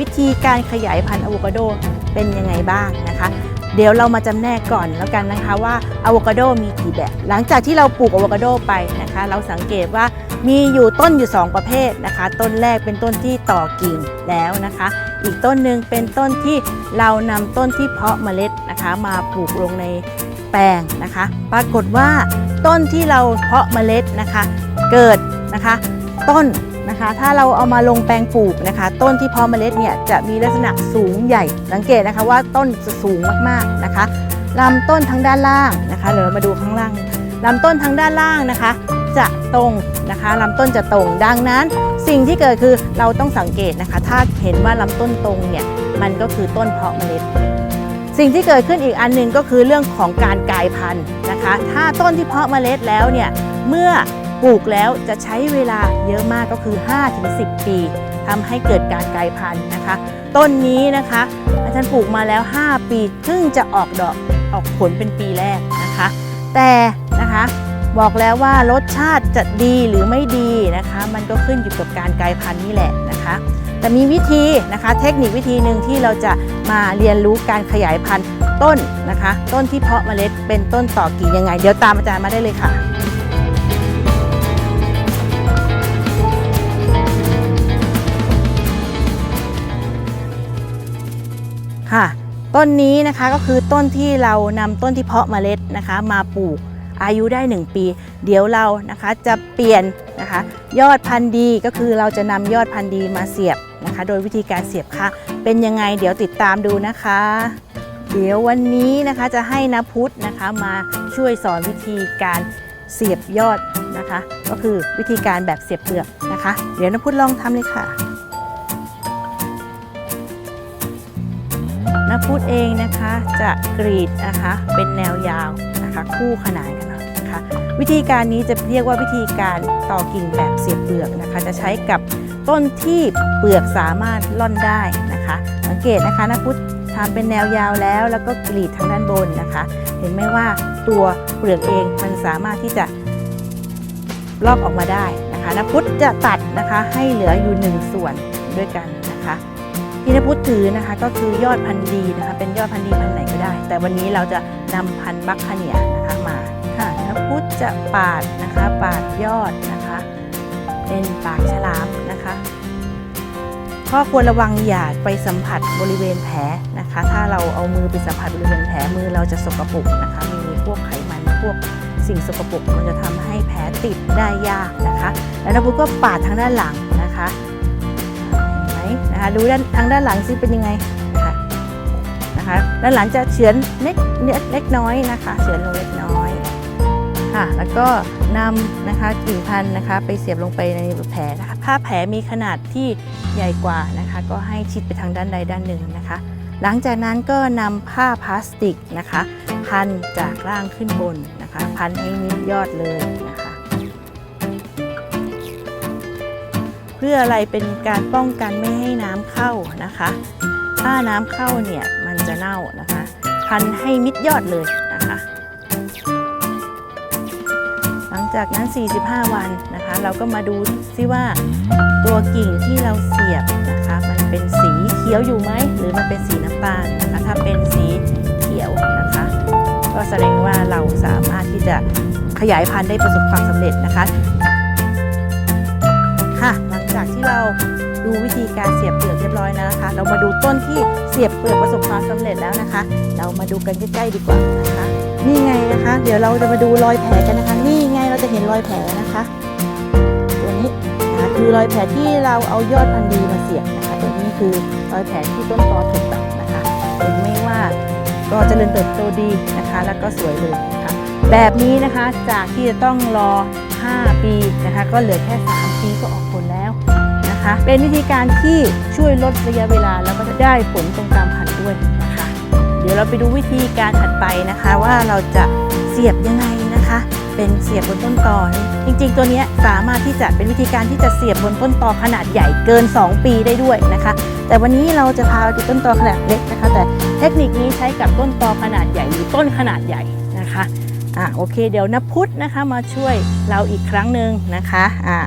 วิธีการขยายพันธุ์อะโวคาโดเป็นยังไงบ้างนะคะ เดี๋ยวเรามาจำแนกก่อนแล้วกันนะคะว่าอะโวคาโดมีกี่แบบ หลังจากที่เราปลูกอะโวคาโดไปนะคะ เราสังเกตว่ามีอยู่ต้นอยู่ 2 ประเภทนะคะ ต้นแรกเป็นต้นที่ต่อกิ่งแล้วนะคะ อีกต้นหนึ่งเป็นต้นที่เรานำต้นที่เพาะเมล็ดนะคะ มาปลูกลงในแปลงนะคะ ปรากฏว่าต้นที่เราเพาะเมล็ดนะคะ เกิดนะคะ ต้น นะคะ ถ้าเราเอามาลงแปลงปลูกนะคะ ต้นที่เพาะเมล็ดเนี่ยจะมีลักษณะสูงใหญ่ สังเกตนะคะว่าต้นจะสูงมากๆนะคะลำต้นทั้งด้านล่างนะคะเดี๋ยวเรามาดูข้างล่างลำต้นทั้งด้านล่างนะคะ จะตรงนะคะลำต้นจะตรงดังนั้น สิ่งที่เกิดคือเราต้องสังเกตนะคะ ถ้าเห็นว่าลำต้นตรงเนี่ยมันก็คือต้นเพาะเมล็ดสิ่งที่เกิดขึ้นอีกอันหนึ่งก็คือเรื่องของการกลายพันธุ์นะคะ ถ้าต้นที่เพาะเมล็ดแล้วเนี่ยเมื่อ ปลูกแล้วจะใช้เวลาเยอะมากก็คือ 5-10 ปีทำให้เกิดการกลายพันธุ์นะคะ ต้นนี้นะคะอาจารย์ปลูกมาแล้ว 5 ปีเพิ่งจะออกดอกออกผลเป็นปีแรกนะคะ แต่นะคะบอกแล้วว่ารสชาติจะดีหรือไม่ดีนะคะ มันก็ขึ้นอยู่กับการกลายพันธุ์นี่แหละนะคะ แต่มีวิธีนะคะ เทคนิควิธีหนึ่งที่เราจะมาเรียนรู้การขยายพันธุ์ต้นนะคะ ต้นที่เพาะเมล็ดเป็นต้นต่อกิ่ยังไง เดี๋ยวตามอาจารย์มาได้เลยค่ะ ต้นนี้นะคะก็คือต้นที่เรานำต้นที่เพาะเมล็ดนะคะ มาปลูกอายุได้ 1 ปี เดี๋ยวเรานะคะจะเปลี่ยนนะคะ ยอดพันธุ์ดีก็คือเราจะนำยอดพันธุ์ดีมาเสียบนะคะ โดยวิธีการเสียบค่ะ เป็นยังไงเดี๋ยวติดตามดูนะคะ เดี๋ยววันนี้นะคะจะให้นพุทธนะคะมาช่วยสอนวิธีการเสียบยอดนะคะ ก็คือวิธีการแบบเสียบเปลือกนะคะ เดี๋ยวนพุทธลองทำเลยค่ะ นพุทธเองนะคะจะกรีดนะคะเป็นแนวยาวนะคะคู่ขนานกันนะคะ วิธีการนี้จะเรียกว่าวิธีการต่อกิ่งแบบเสียบเปลือกนะคะ จะใช้กับต้นที่เปลือกสามารถล่อนได้นะคะ สังเกตนะคะนาพุทธทำเป็นแนวยาวแล้วแล้วก็กรีดทางด้านบนนะคะ เห็นไหมว่าตัวเปลือกเองมันสามารถที่จะลอกออกมาได้นะคะนพุทธจะตัดนะคะให้เหลืออยู่หนึ่งส่วนด้วยกัน ที่นพุทธถือนะคะก็คือยอดพันธุ์ดีนะคะเป็นยอดพันธุ์ดีพันธุ์ไหนก็ได้ แต่วันนี้เราจะนำพันธุ์บัคคาเนียนะคะมาค่ะนพุทธจะปาดนะคะปาดยอดนะคะ เป็นปากฉลามนะคะข้อควรระวังอย่าไปสัมผัสบริเวณแผลนะคะ ถ้าเราเอามือไปสัมผัสบริเวณแผลมือเราจะสกปรกนะคะ มีพวกไขมันพวกสิ่งสกปรกมันจะทำให้แผลติดได้ยากนะคะ แล้วนพุทธก็ปาดทางด้านหลังนะคะ นะคะดูด้านทางด้านหลังซิเป็นยังไงนะคะนะคะด้านหลังจะเฉือนเล็กเล็กน้อยนะคะเฉือนลงเล็กน้อยค่ะแล้วก็นำนะคะกิ่งพันธุ์นะคะ ไปเสียบลงไปในแผลนะคะถ้าแผลมีขนาดที่ใหญ่กว่านะคะ ก็ให้ชิดไปทางด้านใดด้านหนึ่งนะคะ หลังจากนั้นก็นำผ้าพลาสติกนะคะ พันจากล่างขึ้นบนนะคะ พันให้มิดยอดเลยนะคะ เพื่ออะไรเป็นการป้องกันไม่ให้น้ำเข้านะคะ ถ้าน้ำเข้าเนี่ยมันจะเน่านะคะ พันให้มิดยอดเลยนะคะ หลังจากนั้น 45 วันนะคะ เราก็มาดูซิว่าตัวกิ่งที่เราเสียบนะคะ มันเป็นสีเขียวอยู่ไหมหรือมันเป็นสีน้ำตาลนะคะ ถ้าเป็นสีเขียวนะคะ ก็แสดงว่าเราสามารถที่จะขยายพันธุ์ได้ประสบความสำเร็จนะคะ จากที่เราดูวิธีการเสียบเปลือกเรียบร้อยแล้วนะคะ เรามาดูต้นที่เสียบเปลือกประสบความสำเร็จแล้วนะคะ เรามาดูกันใกล้ๆดีกว่านะคะ นี่ไงนะคะ เดี๋ยวเราจะมาดูรอยแผลกันนะคะ นี่ไงเราจะเห็นรอยแผลนะคะ ตัวนี้นะคะคือรอยแผลที่เราเอายอดพันธุ์ดีมาเสียบนะคะ ตัวนี้คือรอยแผลที่ต้นตอถูกตัดนะคะเห็นไหมว่าก็เจริญเติบโตดีนะคะ แล้วก็สวยเลยนะคะแบบนี้นะคะจากที่จะต้องรอ 5 ปีนะคะ ก็เหลือแค่ 3 ปีก็ออก นะคะ เป็นวิธีการที่ช่วยลดระยะเวลาแล้วก็ได้ผลตรงตามพันด้วยนะคะ เดี๋ยวเราไปดูวิธีการถัดไปนะคะ ว่าเราจะเสียบยังไงนะคะ เป็นเสียบบนต้นตอจริงๆ ตัวนี้สามารถที่จะเป็นวิธีการที่จะเสียบบนต้นตอขนาดใหญ่เกิน 2 ปีได้ด้วยนะคะ แต่วันนี้เราจะพาไปดูต้นตอขนาดเล็กนะคะ แต่เทคนิคนี้ใช้กับต้นตอขนาดใหญ่หรือต้นขนาดใหญ่นะคะอะโอเค เดี๋ยวนพุทธนะคะมาช่วยเราอีกครั้งหนึ่งนะคะอ่า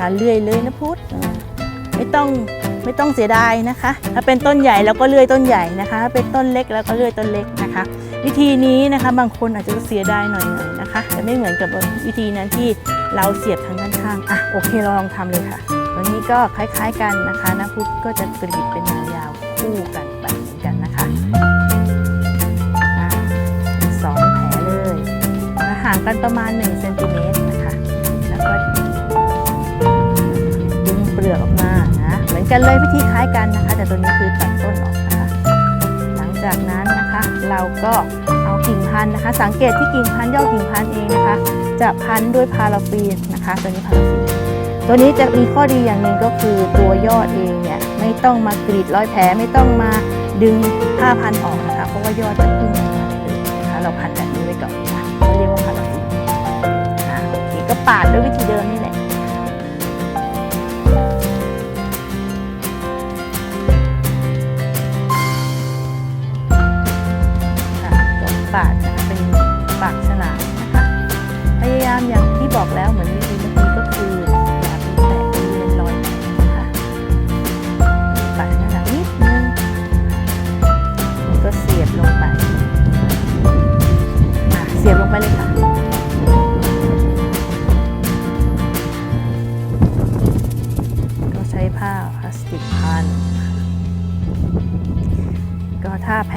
นะคะเลื่อยเลยนะพุทธไม่ต้องไม่ต้องเสียดายนะคะ ถ้าเป็นต้นใหญ่เราก็เลื่อยต้นใหญ่นะคะถ้าเป็นต้นเล็กเราก็เลื่อยต้นเล็กนะคะ วิธีนี้นะคะบางคนอาจจะเสียดายหน่อยๆนะคะแต่ไม่เหมือนกับวิธีนั้นที่เราเสียบทางด้านข้างอะโอเคเราลองทำเลยค่ะตัวนี้ก็คล้ายๆกันนะคะนะพุทธก็จะกรีดเป็นยาวคู่กันแบบนี้กันนะคะสองแผลเลยห่างกันประมาณ1เซนติเมตร ลือกออกมานะเหมือนกันเลยวิธีคล้ายกันนะคะ แต่ตัวนี้คือตัดต้นออกนะคะหลังจากนั้นนะคะ เราก็เอากิ่งพันธุ์นะคะ สังเกตที่กิ่งพันธุ์ยอดกิ่งพันธุ์เองนะคะ จะพันด้วยพาราฟีนนะคะตัวนี้พาราฟีนตัวนี้จะมีข้อดีอย่างหนึ่งก็คือตัวยอดเองเนี่ยไม่ต้องมากรีดรอยแผลไม่ต้องมาดึงผ้าพันออกนะคะ เพราะว่ายอดจะพึ่งออกมาเลยนะคะเราพันแบบนี้ไว้ก่อนนะเรียกว่าพาราฟีนอ่าโอเคก็ปาดด้วยวิธีเดิมนี่แหละ ปาดนะคะเป็นปากฉลามนะคะพยายามอย่างที่บอกแล้วเหมือน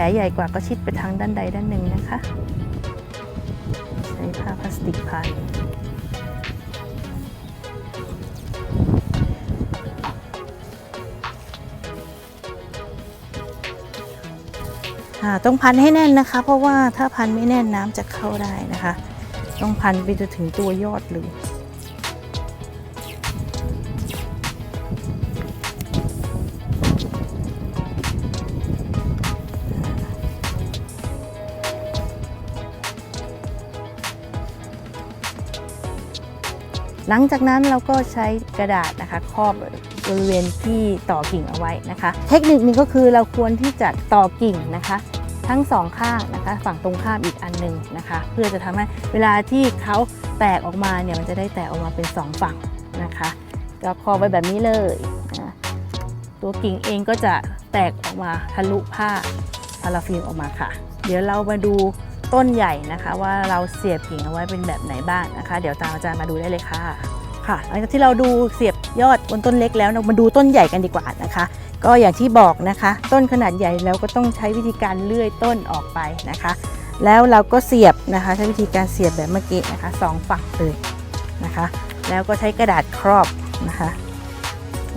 ลใหญ่กว่าก็ชิดไปทางด้านใดด้านหนึ่งนะคะ ใช้ผ้าพลาสติกพันต้องพันให้แน่นนะคะ เพราะว่าถ้าพันไม่แน่นน้ำจะเข้าได้นะคะ ต้องพันไปจนถึงตัวยอดเลย หลังจากนั้นเราก็ใช้กระดาษนะคะครอบบริเวณที่ต่อกิ่งเอาไว้นะคะ เทคนิคนึงก็คือเราควรที่จะต่อกิ่งนะคะ ทั้งสองข้างนะคะฝั่งตรงข้ามอีกอันหนึ่งนะคะ เพื่อจะทำให้เวลาที่เขาแตกออกมาเนี่ยมันจะได้แตกออกมาเป็นสองฝั่งนะคะก็ครอบไว้แบบนี้เลยนะตัวกิ่งเองก็จะแตกออกมาทะลุผ้า พาราฟิล์มออกมาค่ะ เดี๋ยวเรามาดูต้นใหญ่นะคะ ว่าเราเสียบกิ่งเอาไว้เป็นแบบไหนบ้างนะคะ เดี๋ยวตามอาจารย์มาดูได้เลยค่ะค่ะหลังจากที่เราดูเสียบยอดบนต้นเล็กแล้วเรามาดูต้นใหญ่กันดีกว่านะคะ ก็อย่างที่บอกนะคะ ต้นขนาดใหญ่เราก็ต้องใช้วิธีการเลื่อยต้นออกไปนะคะ แล้วเราก็เสียบนะคะ ใช้วิธีการเสียบแบบเมื่อกี้นะคะสองฝั่งเลยนะคะ แล้วก็ใช้กระดาษครอบนะคะ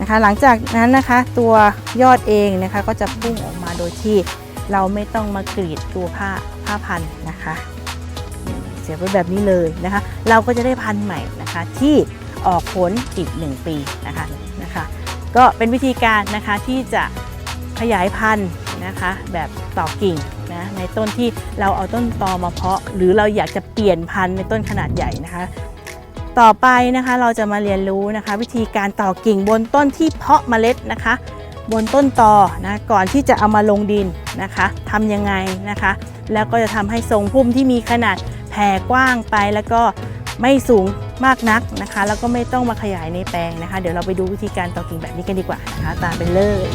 นะคะ หลังจากนั้นนะคะตัวยอดเองนะคะก็จะพุ่งออกมาโดยที่ เราไม่ต้องมากรีดตัวผ้าผ้าพันนะคะ เสียบไว้แบบนี้เลยนะคะ เราก็จะได้พันใหม่นะคะที่ออกผลอีก 1 ปีนะคะนะคะ ก็เป็นวิธีการนะคะที่จะขยายพันธุ์นะคะแบบต่อกิ่งนะในต้นที่เราเอาต้นตอมาเพาะ หรือเราอยากจะเปลี่ยนพันธุ์ในต้นขนาดใหญ่นะคะ ต่อไปนะคะเราจะมาเรียนรู้นะคะ วิธีการต่อกิ่งบนต้นที่เพาะเมล็ดนะคะ บนต้นตอนะก่อนที่จะเอามาลงดินนะคะทำยังไงนะคะ แล้วก็จะทำให้ทรงพุ่มที่มีขนาดแผ่กว้างไปแล้วก็ไม่สูงมากนักนะคะ แล้วก็ไม่ต้องมาขยายในแปลงนะคะ เดี๋ยวเราไปดูวิธีการต่อกิ่งแบบนี้กันดีกว่านะคะ ตามไปเลย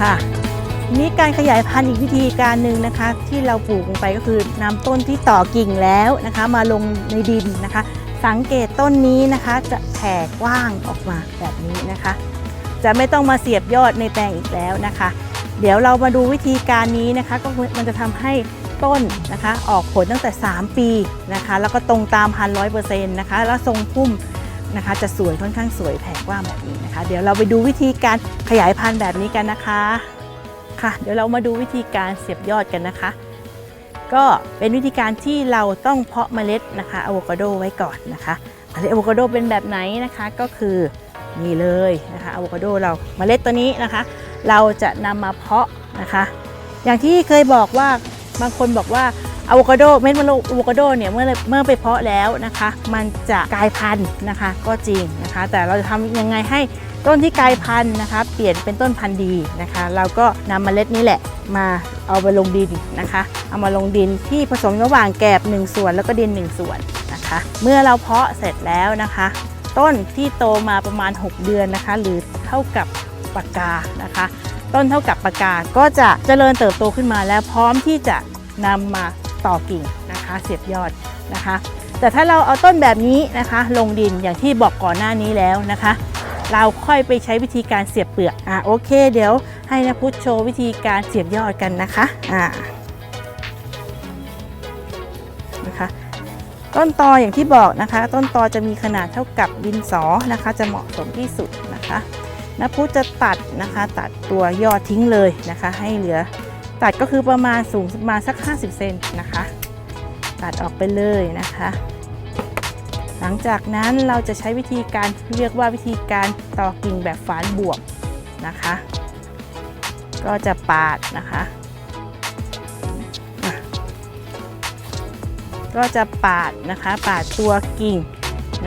ค่ะนี่การขยายพันธุ์อีกวิธีการหนึ่งนะคะ ที่เราปลูกลงไปก็คือนำต้นที่ต่อกิ่งแล้วนะคะ มาลงในดินนะคะ สังเกตต้นนี้นะคะจะแผ่กว้างออกมาแบบนี้นะคะ จะไม่ต้องมาเสียบยอดในแปลงอีกแล้วนะคะ เดี๋ยวเรามาดูวิธีการนี้นะคะก็มันจะทำให้ต้นนะคะ ออกผลตั้งแต่ 3 ปีนะคะ แล้วก็ตรงตามพันร้อยเปอร์เซ็นต์นะคะ แล้วทรงพุ่มนะคะ จะสวยค่อนข้างสวยแผ่กว้างแบบนี้นะคะ เดี๋ยวเราไปดูวิธีการขยายพันธุ์แบบนี้กันนะคะค่ะ เดี๋ยวเรามาดูวิธีการเสียบยอดกันนะคะ ก็เป็นวิธีการที่เราต้องเพาะเมล็ดนะคะอะโวคาโดไว้ก่อนนะคะเมล็ดอะโวคาโดเป็นแบบไหนนะคะก็คือนี่เลยนะคะอะโวคาโดเราเมล็ดตัวนี้นะคะ เราจะนำมาเพาะนะคะ อย่างที่เคยบอกว่าบางคนบอกว่าอะโวคาโดเม็ดมะอะโวคาโดเนี่ยเมื่อเมื่อไปเพาะแล้วนะคะ มันจะกลายพันธุ์นะคะก็จริงนะคะ แต่เราจะทำยังไงให้ ต้นที่กลายพันธุ์นะคะ เปลี่ยนเป็นต้นพันธุ์ดีนะคะ เราก็นำเมล็ดนี้แหละมาเอาไปลงดินนะคะ เอามาลงดินที่ผสมระหว่างแกบ 1 ส่วนแล้วก็ดิน 1 ส่วนนะคะ เมื่อเราเพาะเสร็จแล้วนะคะ ต้นที่โตมาประมาณ 6 เดือนนะคะ หรือเท่ากับปากกานะคะ ต้นเท่ากับปากกาก็จะเจริญเติบโตขึ้นมาแล้วพร้อมที่จะนำมาต่อกิ่งนะคะ เสียบยอดนะคะ แต่ถ้าเราเอาต้นแบบนี้นะคะ ลงดินอย่างที่บอกก่อนหน้านี้แล้วนะคะ เราค่อยไปใช้วิธีการเสียบเปลือกอะโอเค เดี๋ยวให้นพุทธโชว์วิธีการเสียบยอดกันนะคะอ่านะคะต้นตออย่างที่บอกนะคะ ต้นตอจะมีขนาดเท่ากับดินสอนะคะ จะเหมาะสมที่สุดนะคะนพุทธจะตัดนะคะ ตัดตัวยอดทิ้งเลยนะคะ ให้เหลือตัดก็คือประมาณสูงประมาณสัก 50 เซนนะคะ ตัดออกไปเลยนะคะ หลังจากนั้นเราจะใช้วิธีการเรียกว่าวิธีการต่อกิ่งแบบฝานบวกนะคะ ก็จะปาดนะคะะก็จะปาดนะคะ ปาดตัวกิ่ง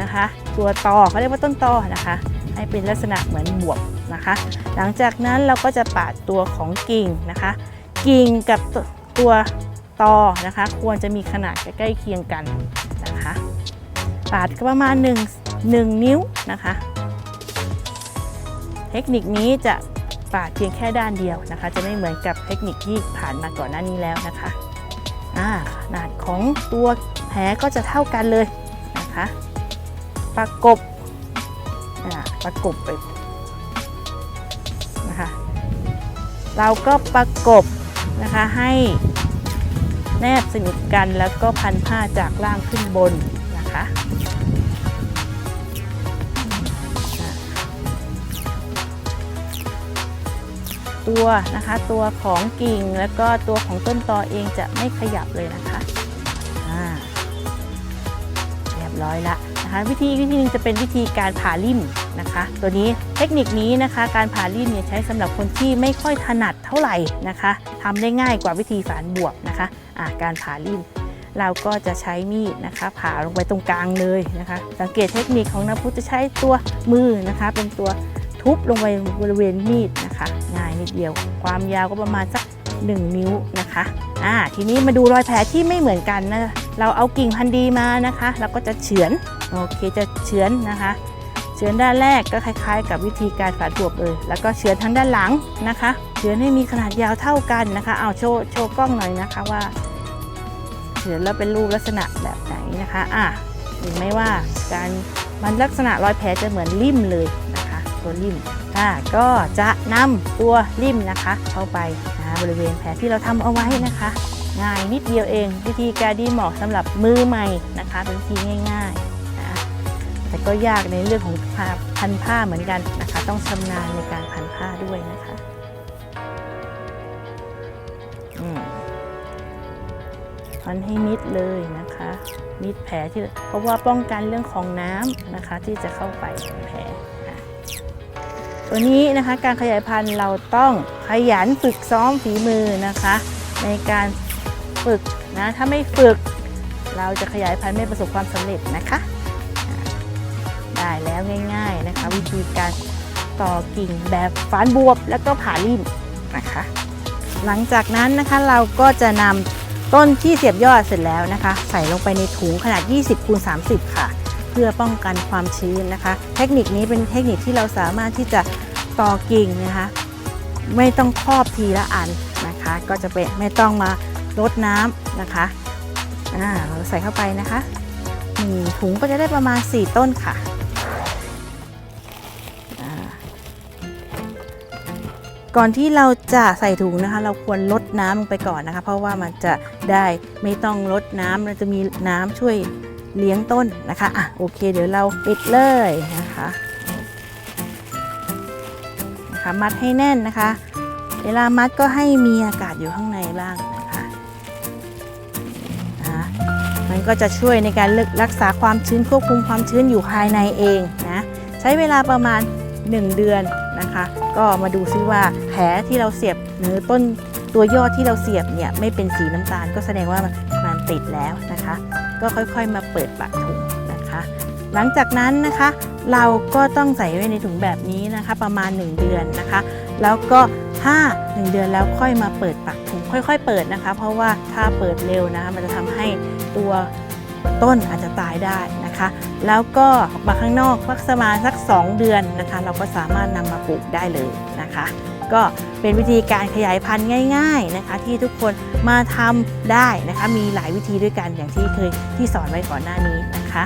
นะคะ ตัวตอเขาเรียกว่าต้นตอนะคะ ให้เป็นลักษณะเหมือนบวบนะคะ หลังจากนั้นเราก็จะปาดตัวของกิ่งนะคะ กิ่งกับตัวตอนะคะ ควรจะมีขนาดใกล้เคียงกันนะคะ ปาดก็ประมาณ1 1นิ้วนะคะ เทคนิคนี้จะปาดเพียงแค่ด้านเดียวนะคะ จะไม่เหมือนกับเทคนิคที่ผ่านมาก่อนหน้านี้แล้วนะคะอ่าขนาดของตัวแผลก็จะเท่ากันเลยนะคะ ประกบอ่าประกบไปนะคะเราก็ประกบนะคะให้แนบสนิทกันแล้วก็พันผ้าจากล่างขึ้นบนนะคะ ตัวนะคะ ตัวของกิ่งแล้วก็ตัวของต้นตอเองจะไม่ขยับเลยนะคะอ่าเรียบร้อยละนะคะวิธีวิธีหนึงจะเป็นวิธีการผ่าริ่มนะคะ ตัวนี้เทคนิคนี้นะคะ การผ่าริ่มเนี่ยใช้สำหรับคนที่ไม่ค่อยถนัดเท่าไหร่นะคะทำได้ง่ายกว่าวิธีฝานบวกนะคะอ่าการผ่าริ่มเราก็จะใช้มีดนะคะผ่าลงไปตรงกลางเลยนะคะ สังเกตเทคนิคของนพุทธจะใช้ตัวมือนะคะ เป็นตัว ทุบลงไปบริเวณมีดนะคะ ง่ายนิดเดียว ความยาวก็ประมาณสัก 1 นิ้วนะคะอ่าทีนี้มาดูรอยแผลที่ไม่เหมือนกันนะเราเอากิ่งพันธุ์ดีมานะคะเราก็จะเฉือนโอเคจะเฉือนนะคะเฉือนด้านแรกก็คล้าย ๆ กับวิธีการฝาดบวบเลยแล้วก็เฉือนทางด้านหลังนะคะเฉือนให้มีขนาดยาวเท่ากันนะคะเอาโชว์โชว์กล้องหน่อยนะคะว่าเฉือนแล้วเป็นรูปลักษณะแบบไหนนะคะอะเห็นไหมว่าการมันลักษณะรอยแผลจะเหมือนริ่มเลย ตัวริ่มอะก็จะนำตัวริ่มนะคะ เข้าไปนะบริเวณแผลที่เราทำเอาไว้นะคะ ง่ายนิดเดียวเอง วิธีการดีเหมาะสำหรับมือใหม่นะคะเป็นวิธีง่ายๆนะแต่ก็ยากในเรื่องของผ้าพันผ้าเหมือนกันนะคะ ต้องชำนาญในการพันผ้าด้วยนะคะอืมพันให้มิดเลยนะคะ มิดแผลที่เพราะว่าป้องกันเรื่องของน้ำนะคะ ที่จะเข้าไปแผล ตัวนี้นะคะการขยายพันธุ์เราต้องขยันฝึกซ้อมฝีมือนะคะ ในการฝึกนะถ้าไม่ฝึก เราจะขยายพันธุ์ไม่ประสบความสำเร็จนะคะ ได้แล้วง่าย ๆนะคะ วิธีการต่อกิ่งแบบฝานบวบแล้วก็ผ่าริ่มนะคะ หลังจากนั้นนะคะเราก็จะนำต้นที่เสียบยอดเสร็จแล้วนะคะ ใส่ลงไปในถุงขนาด 20คูณ30 ค่ะ พื่อป้องกันความชื้นนะคะ เทคนิคนี้เป็นเทคนิคที่เราสามารถที่จะต่อกิ่งนะคะ ไม่ต้องครอบทีละอันนะคะ ก็จะเป็นไม่ต้องมารดน้ำนะคะอ่าเราใส่เข้าไปนะคะหนึ่งถุงก็จะได้ประมาณ 4 ต้นค่ะก่อนที่เราจะใส่ถุงนะคะ เราควรลดน้ำลงไปก่อนนะคะ เพราะว่ามันจะได้ไม่ต้องลดน้ำมันจะมีน้ำช่วย เลี้ยงต้นนะคะอะโอเค เดี๋ยวเราปิดเลยนะคะนะคะมัดให้แน่นนะคะ เวลามัดก็ให้มีอากาศอยู่ข้างในบ้างนะคะอะมันก็จะช่วยในการรักษาความชื้นควบคุมความชื้นอยู่ภายในเองนะใช้เวลาประมาณ 1 เดือนนะคะ ก็มาดูซิว่าแผลที่เราเสียบหรือต้นตัวยอดที่เราเสียบเนี่ยไม่เป็นสีน้ำตาลก็แสดงว่ามันติดแล้วนะคะ ก็ค่อยๆ มาเปิดปากถุงนะคะ หลังจากนั้นนะคะเราก็ต้องใส่ไว้ในถุงแบบนี้นะคะ ประมาณ 1 เดือนนะคะ แล้วก็ถ้า 1 เดือนแล้วค่อยมาเปิดปากถุงค่อยๆ เปิดนะคะ เพราะว่าถ้าเปิดเร็วนะคะมันจะทำให้ตัวต้นอาจจะตายได้นะคะ แล้วก็ออกมาข้างนอกสักประมาณสัก 2 เดือนนะคะ เราก็สามารถนำมาปลูกได้เลยนะคะ ก็เป็นวิธีการขยายพันธุ์ง่ายๆนะคะ ที่ทุกคนมาทำได้นะคะ มีหลายวิธีด้วยกันอย่างที่เคยที่สอนไว้ก่อนหน้านี้นะคะ